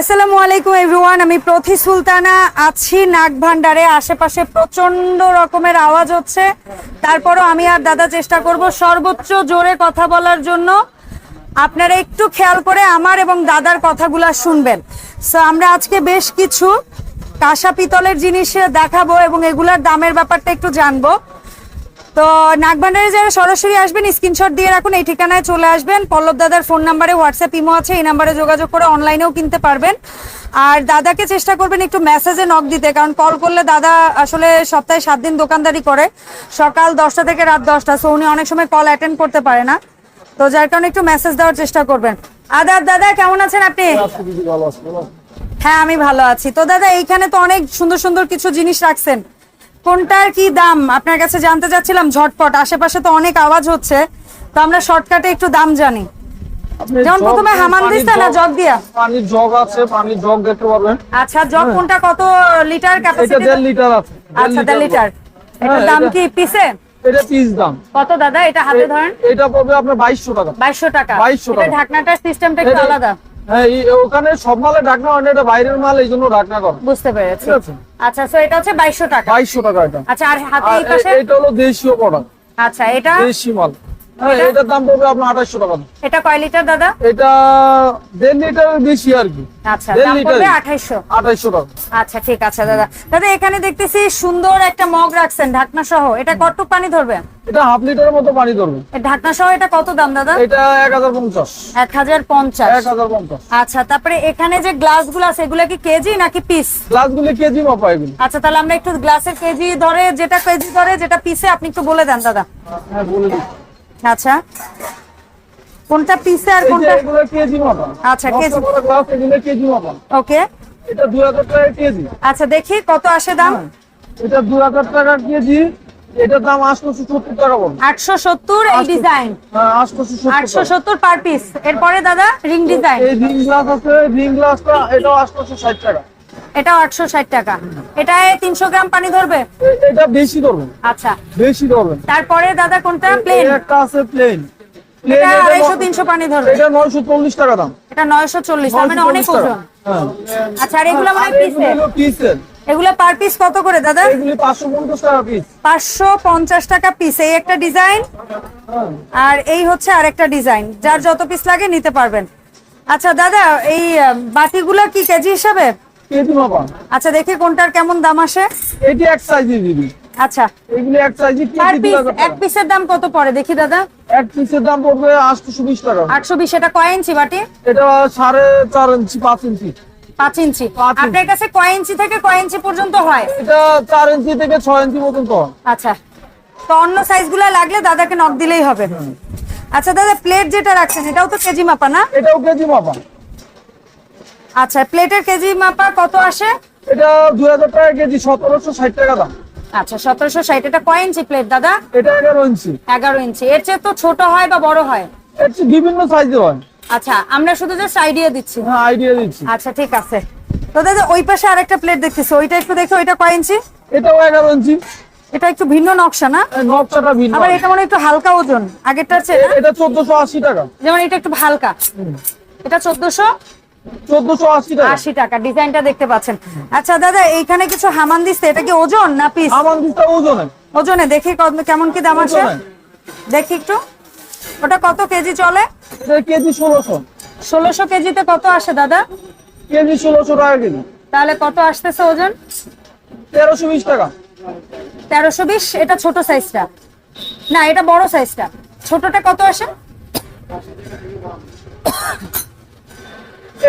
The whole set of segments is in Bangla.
আসসালামু আলাইকুম এভরিওয়ান আমি প্রথি সুলতানা, আছি নাগ ভান্ডারে আশেপাশে প্রচণ্ড রকমের আওয়াজ হচ্ছে। তারপরও আমি আর দাদা চেষ্টা করব সর্বোচ্চ জোরে কথা বলার জন্য। আপনারা একটু খেয়াল করে আমার এবং দাদার কথাগুলো শুনবেন। সো আমরা আজকে বেশ কিছু কাঁসা পিতলের জিনিস দেখাবো এবং এগুলার দামের ব্যাপারটা একটু জানব। তো নাগভান্ডারে যারা সরাসরি আসবেন স্ক্রিনশট দিয়ে রাখুন এই ঠিকানায় চলে আসবেন। পল্লব দাদার ফোন নাম্বারে হোয়াটসঅ্যাপ ইমো আছে এই নাম্বারে যোগাযোগ করে অনলাইনেও কিনতে পারবেন। আর দাদাকে চেষ্টা করবেন একটু মেসেজে নক দিতে কারণ কল করলে দাদা আসলে সপ্তাহে সাত দিন দোকানদারি করে। সকাল দশটা থেকে রাত দশটা সো উনি অনেক সময় কল অ্যাটেন্ড করতে পারে না। তো যার কারণে একটু মেসেজ দেওয়ার চেষ্টা করবেন। আদাব দাদা কেমন আছেন আপনি? হ্যাঁ আমি ভালো আছি। তো দাদা এইখানে তো অনেক সুন্দর সুন্দর কিছু জিনিস রাখছেন। কোনটার কি দাম? আপনার কাছে জানতে চাচ্ছিলাম ঝটপট। আশেপাশে তো অনেক আওয়াজ হচ্ছে তো আমরা শর্টকাটে একটু দাম জানি। যেমন প্রথমে হামান না জগ- দিয়া? পানির জগ আছে পানির জগ দেখতে পারবেন। আচ্ছা জগ কোনটা কত লিটার এটা ক্যাপাসিটি দেড় লিটার আছে আচ্ছা দেড় লিটার এটার হ্যাঁ, দাম কি পিসে এটা পিস দাম। কত দাদা এটা হাতে ধরেন? এটা পড়বে আপনার বাইশশো টাকা। বাইশশো টাকা। 2200 এটা টাকা। ঢাকনাটার সিস্টেমটা একটু আলাদা। হ্যাঁ ওখানে সব মালে ঢাকনা হয় না এটা বাইরের মাল এই জন্য ঢাকনা করে। বুঝতে পেরেছি। আচ্ছা সো এটা হচ্ছে বাইশশো টাকা। বাইশশো টাকা এটা। আচ্ছা আর হাতে এই পাশে? এটা হলো দেশীয় প্রোডাক্ট আচ্ছা এটা? দেশি মাল। হ্যাঁ এটার দাম পড়বে আপনার আঠাশশো টাকা। এটা কয় লিটার দাদা? এটা দেড় লিটারের বেশি আর কি। আচ্ছা দাম পড়বে আঠাইশো আঠাইশশো টাকা। আচ্ছা ঠিক আছে দাদা। দাদা এখানে দেখতেছি সুন্দর একটা মগ রাখছেন ঢাকনা সহ এটা কতটুক পানি ধরবে? এটা হাফ লিটারের মতো পানি ধরবে। ঢাকনা সহ এটা কত দাম দাদা? এটা এক হাজার পঞ্চাশ। এক হাজার পঞ্চাশ। এক হাজার পঞ্চাশ। আচ্ছা তারপরে এখানে যে গ্লাসগুলো আছে এগুলো কি কেজি নাকি পিস গ্লাসগুলি কেজি মাপা এগুলি। আচ্ছা তাহলে আমরা একটু গ্লাসের কেজি ধরে যেটা কেজি ধরে যেটা পিসে আপনি একটু বলে দেন দাদা। হ্যাঁ বলে দিচ্ছি। আচ্ছা। কোনটা পিসে আর কোনটা এগুলো কেজি মাপা আচ্ছা, কেজি। গ্লাস এগুলো কেজি মাপা ওকে। এটা দুই হাজার টাকা কেজি। আচ্ছা দেখি কত আসে দাম? এটা দুই হাজার টাকা কেজি। এটার দাম আটশোশো সত্তর টাকা পড়বে আটশো সত্তর এই ডিজাইন হ্যাঁ আটশোশো আটশো সত্তর টাকা। সত্তর পার পিস এরপরে দাদা রিং ডিজাইন এই রিং গ্লাস আছে রিং গ্লাসটা এটাও আটশোশো ষাট টাকা। আটশো ষাট টাকা। এটায় তিনশো গ্রাম পানি ধরবে? এটা বেশি ধরবেন আচ্ছা। বেশি ধরবেন তারপরে দাদা কোনটা? প্লেন একটা আছে প্লেন এটা আড়াইশো তিনশো পানি ধরবে। এটা নয়শো চল্লিশ টাকা দাম। এটা নয়শো চল্লিশ তার মানে অনেক ওজন। হ্যাঁ। আচ্ছা আর এগুলো মানে আর পিসে এগুলো পার পিস কত করে দাদা? এগুলি পাঁচশো পঞ্চাশ টাকা পিস পাঁচশো পঞ্চাশ টাকা পিস এই একটা ডিজাইন হ্যাঁ। আর এই হচ্ছে আরেকটা ডিজাইন যার যত পিস লাগে নিতে পারবেন। আচ্ছা দাদা এই আহ, বাটিগুলো কি কেজি হিসাবে? আচ্ছা দেখি কোনটার কেমন দাম আসে। এটি এক সাইজে দিবি আচ্ছা। এগুলি এক সাইজে এক পিসের দাম কত পড়ে? দেখি দাদা। এক পিসের দাম পড়বে টাকা। এটা কয় ইঞ্চি বাটি? এটা ইঞ্চি ইঞ্চি। ইঞ্চি। আপনার কাছে কয় ইঞ্চি থেকে কয় ইঞ্চি পর্যন্ত হয়? এটা ইঞ্চি থেকে ইঞ্চি পর্যন্ত। আচ্ছা। তো অন্য সাইজগুলো লাগলে দাদাকে নক দিলেই হবে। আচ্ছা দাদা প্লেট যেটা রাখছেন এটাও তো কেজি মাপা না? এটাও কেজি মাপা। আচ্ছা প্লেটের কেজি মাপা কত আসে? এটা দুই হাজার টাকা কেজি সতেরোশো ষাট টাকা দাম। আচ্ছা সতেরোশো ষাট এটা কয় ইঞ্চি প্লেট দাদা? এটা এগারো ইঞ্চি। এগারো ইঞ্চি। এর চেয়ে তো ছোট হয় বা বড় হয়? এর চেয়ে বিভিন্ন সাইজের হয়। আচ্ছা আমরা শুধু জাস্ট আইডিয়া দিচ্ছি। হ্যাঁ আইডিয়া দিচ্ছি। আচ্ছা ঠিক আছে। তো দাদা ওই পাশে আরেকটা প্লেট দেখতেছি। ওইটা একটু দেখো ওইটা কয় ইঞ্চি? এটাও এগারো ইঞ্চি। এটা একটু ভিন্ন নকশা না? এই নকশাটা ভিন্ন আবার এটা মনে হয় একটু হালকা ওজন। আগেরটা না? এটা চোদ্দশো আশি টাকা। যেমন এটা একটু হালকা। এটা চোদ্দশো। চোদ্দশো আশি টাকা। আশি টাকা ডিজাইনটা দেখতে পাচ্ছেন। আচ্ছা দাদা এইখানে কিছু হামান দিচ্ছে এটা কি ওজন না পিস? আমার দিকটা ওজনে। ওজনে দেখি কেমন কি দাম আছে? দেখি একটু। ওটা কত কেজি চলে? কেজি কেজিতে কত আসে দাদা? কেজি ষোলোশো টাকা কেজি। তাহলে কত আসতেছে ওজন? তেরোশো বিশ টাকা। তেরোশো বিশ? এটা ছোট সাইজটা। না এটা বড় সাইজটা। ছোটটা কত আসে?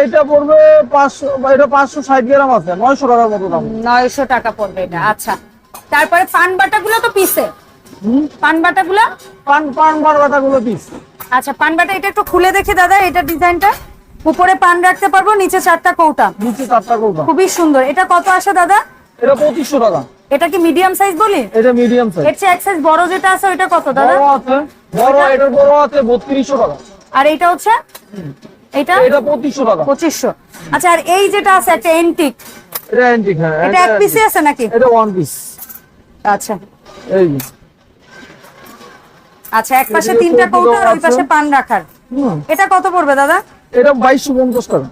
এটা পড়বে পাঁচশো বা এটা পাঁচশো ষাট গ্রাম আছে নয়শো টাকার মতো দাম। নয়শো টাকা পড়বে এটা আচ্ছা। তারপরে পান বাটাগুলো তো পিসে পান বাটাগুলো? পান পান বারোটা গুলো পিস আচ্ছা পান বাটা এটা একটু খুলে দেখি দাদা এটা ডিজাইনটা। উপরে পান রাখতে পারব নিচে চারটা কৌটা। নিচে চারটা কৌটা। খুবই সুন্দর। এটা কত আসে দাদা? এটা পঁচিশশো টাকা। এটা কি মিডিয়াম সাইজ বলি? এটা মিডিয়াম সাইজ এর চেয়ে এক সাইজ বড় যেটা আছে ওইটা কত দাদা? বড় আছে বড় এটার বড় আছে বত্রিশশো টাকা। আর এইটা হচ্ছে? এটা? এটা পঁচিশশো টাকা। পঁচিশশো। আচ্ছা আর এই যেটা আছে একটা এন্টিক এটা অ্যান্টিক হ্যাঁ। এটা এক পিসে আছে নাকি? এটা ওয়ান পিস আচ্ছা। এই আচ্ছা এক পাশে তিনটা কৌটা আর ওই পাশে পান রাখার। এটা কত পড়বে দাদা? এটা বাইশশো পঞ্চাশ টাকা।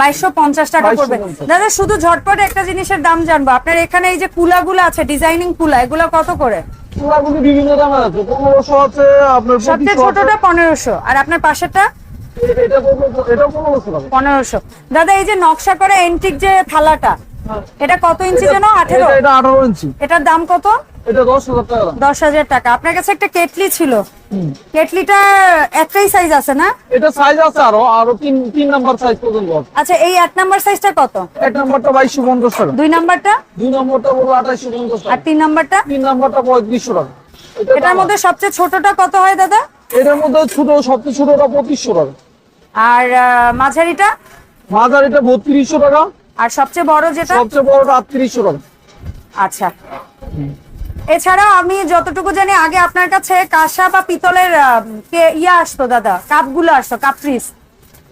বাইশশো পঞ্চাশ টাকা পড়বে। দাদা শুধু ঝটপট একটা জিনিসের দাম জানব। আপনার এখানে এই যে কুলাগুলো আছে ডিজাইনিং কুলা এগুলো কত করে? চূড়াগুলি বিভিন্ন দামের আছে। পনেরোশো আছে আপনার সবচেয়ে ছোটটা পনেরোশো। আর আপনার পাশেরটা? পনেরোশো। দাদা এই যে নকশা করা এন্টিক যে থালাটা এটা কত ইঞ্চি যেন? আঠেরো? এটা আঠারো ইঞ্চি এটার দাম কত? এটা দশ হাজার টাকা। দশ হাজার টাকা। আপনার কাছে একটা কেটলি ছিল। কেটলিটা একটাই সাইজ আছে না? এটা সাইজ আছে আরও আরও তিন তিন নাম্বার সাইজ পর্যন্ত আচ্ছা এই এক নাম্বার সাইজটা কত? এক নাম্বারটা বাইশশো পঞ্চাশ টাকা। দুই নাম্বারটা দুই নম্বরটা বলব পঞ্চাশ আর তিন নাম্বারটা তিন নাম্বারটা পঁয়ত্রিশশো টাকা। এটার মধ্যে সবচেয়ে ছোটটা কত হয় দাদা? এটার মধ্যে ছোট সবচেয়ে ছোটটা পঁচিশশো টাকা। আর মাঝারিটা? মাঝার এটা বত্রিশশো টাকা। আর সবচেয়ে বড় যেটা? সবচেয়ে বড়টা আটত্রিশশো টাকা। আচ্ছা। এছাড়াও আমি যতটুকু জানি আগে আপনার কাছে কাঁসা বা পিতলের ইয়ে আসতো দাদা কাপগুলো আসতো কাপ ফ্রিজ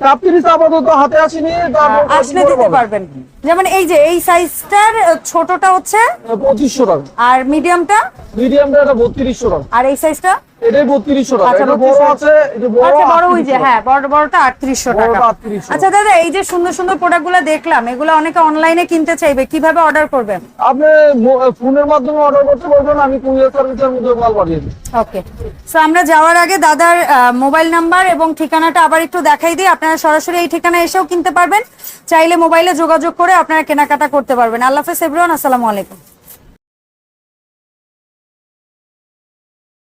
কাপ্তিরিস আপাতত হাতে আসেনি তারপর আসলে দিতে পারবেন। যেমন এই যে এই সাইজটার ছোটটা হচ্ছে? পঁচিশশো টাকা। আর মিডিয়ামটা মিডিয়ামটা এটা বত্রিশশো টাকা। আর এই সাইজটা এটাই বত্রিশশো টাকা। আচ্ছা, এটা বড় 3200 আছে এটা বড় আচ্ছা বড় ওই যে হ্যাঁ বড় বড়টা আটত্রিশশো টাকা। আচ্ছা দাদা এই যে সুন্দর সুন্দর প্রোডাক্টগুলো দেখলাম এগুলো অনেকে অনলাইনে কিনতে চাইবে কীভাবে অর্ডার করবেন? আপনি মো- ফোনের মাধ্যমে অর্ডার করতে পারবেন আমি কুরিয়ার সার্ভিসের মধ্যে মাল পাঠিয়ে দিই। ওকে সো আমরা যাওয়ার আগে দাদার মোবাইল নাম্বার এবং ঠিকানাটা আবার একটু দেখাই দিই। আপনারা সরাসরি এই ঠিকানায় এসেও কিনতে পারবেন। চাইলে মোবাইলে যোগাযোগ করে আপনারা কেনাকাটা করতে পারবেন। আল্লাহ হাফেজ এভরিওয়ান আসসালামু আলাইকুম।